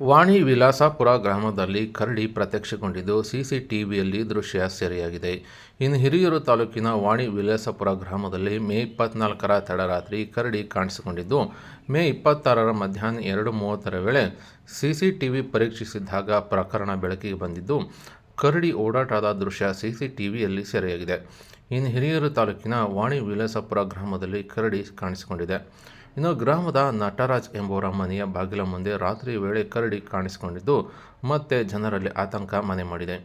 ವಾಣಿ ವಿಲಾಸಪುರ ಗ್ರಾಮದಲ್ಲಿ ಕರಡಿ ಪ್ರತ್ಯಕ್ಷಗೊಂಡಿದ್ದು ಸಿಸಿಟಿವಿಯಲ್ಲಿ ದೃಶ್ಯ ಸೆರೆಯಾಗಿದೆ. ಇನ್ನು ಹಿರಿಯೂರು ತಾಲೂಕಿನ ವಾಣಿ ವಿಲಾಸಪುರ ಗ್ರಾಮದಲ್ಲಿ ಮೇ ಇಪ್ಪತ್ನಾಲ್ಕರ ತಡರಾತ್ರಿ ಕರಡಿ ಕಾಣಿಸಿಕೊಂಡಿದ್ದು, ಮೇ ಇಪ್ಪತ್ತಾರರ ಮಧ್ಯಾಹ್ನ ಎರಡು ಮೂವತ್ತರ ವೇಳೆ ಸಿಸಿಟಿವಿ ಪರೀಕ್ಷಿಸಿದ್ದಾಗ ಪ್ರಕರಣ ಬೆಳಕಿಗೆ ಬಂದಿದ್ದು, ಕರಡಿ ಓಡಾಟದ ದೃಶ್ಯ ಸಿಸಿಟಿವಿಯಲ್ಲಿ ಸೆರೆಯಾಗಿದೆ. ಇನ್ನು ಹಿರಿಯೂರು ತಾಲೂಕಿನ ವಾಣಿ ವಿಲಾಸಪುರ ಗ್ರಾಮದಲ್ಲಿ ಕರಡಿ ಕಾಣಿಸಿಕೊಂಡಿದೆ. ಇನ್ನು ಗ್ರಾಮದ ನಟರಾಜ್ ಎಂಬುವರ ಮನೆಯ ಬಾಗಿಲ ಮುಂದೆ ರಾತ್ರಿ ವೇಳೆ ಕರಡಿ ಕಾಣಿಸಿಕೊಂಡಿದ್ದು ಮತ್ತೆ ಜನರಲ್ಲಿ ಆತಂಕ ಮನೆ ಮಾಡಿದೆ.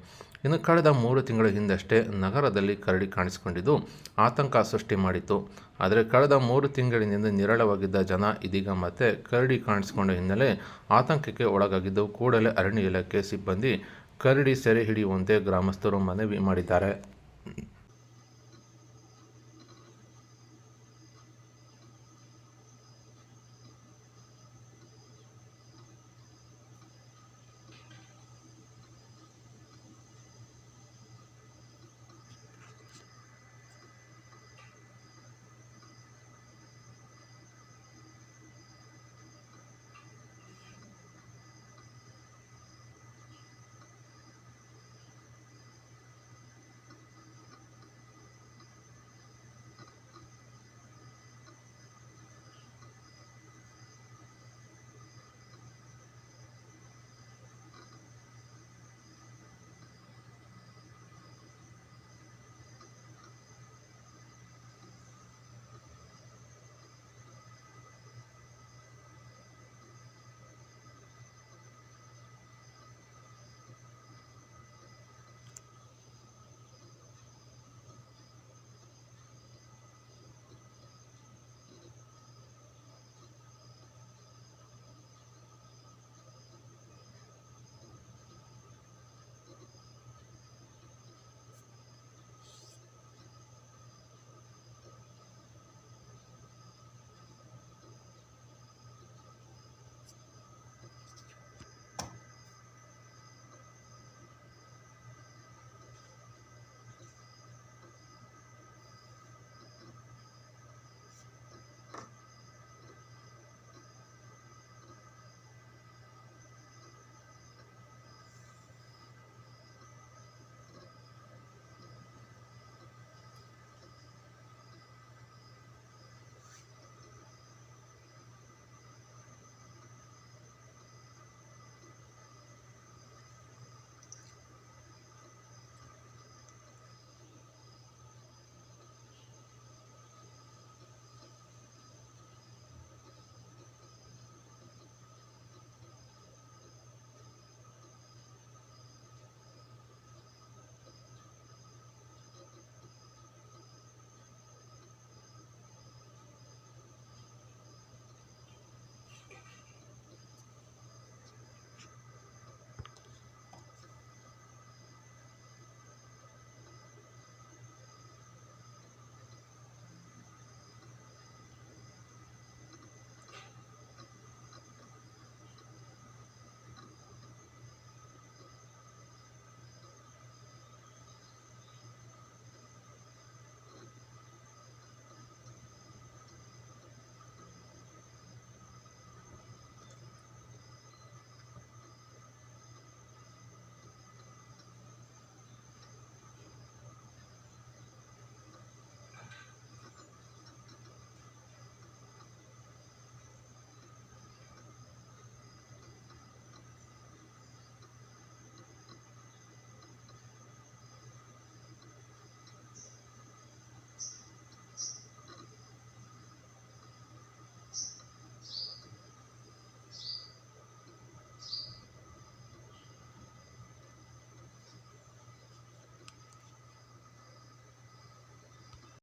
ಇನ್ನು ಕಳೆದ ಮೂರು ತಿಂಗಳ ಹಿಂದಷ್ಟೇ ನಗರದಲ್ಲಿ ಕರಡಿ ಕಾಣಿಸಿಕೊಂಡಿದ್ದು ಆತಂಕ ಸೃಷ್ಟಿ ಮಾಡಿತ್ತು. ಆದರೆ ಕಳೆದ ಮೂರು ತಿಂಗಳಿನಿಂದ ನಿರಳವಾಗಿದ್ದ ಜನ ಇದೀಗ ಮತ್ತೆ ಕರಡಿ ಕಾಣಿಸಿಕೊಂಡ ಹಿನ್ನೆಲೆ ಆತಂಕಕ್ಕೆ ಒಳಗಾಗಿದ್ದು ಕೂಡಲೇ ಅರಣ್ಯ ಇಲಾಖೆ ಸಿಬ್ಬಂದಿ ಕರಡಿ ಸೆರೆ ಹಿಡಿಯುವಂತೆ ಗ್ರಾಮಸ್ಥರು ಮನವಿ ಮಾಡಿದ್ದಾರೆ.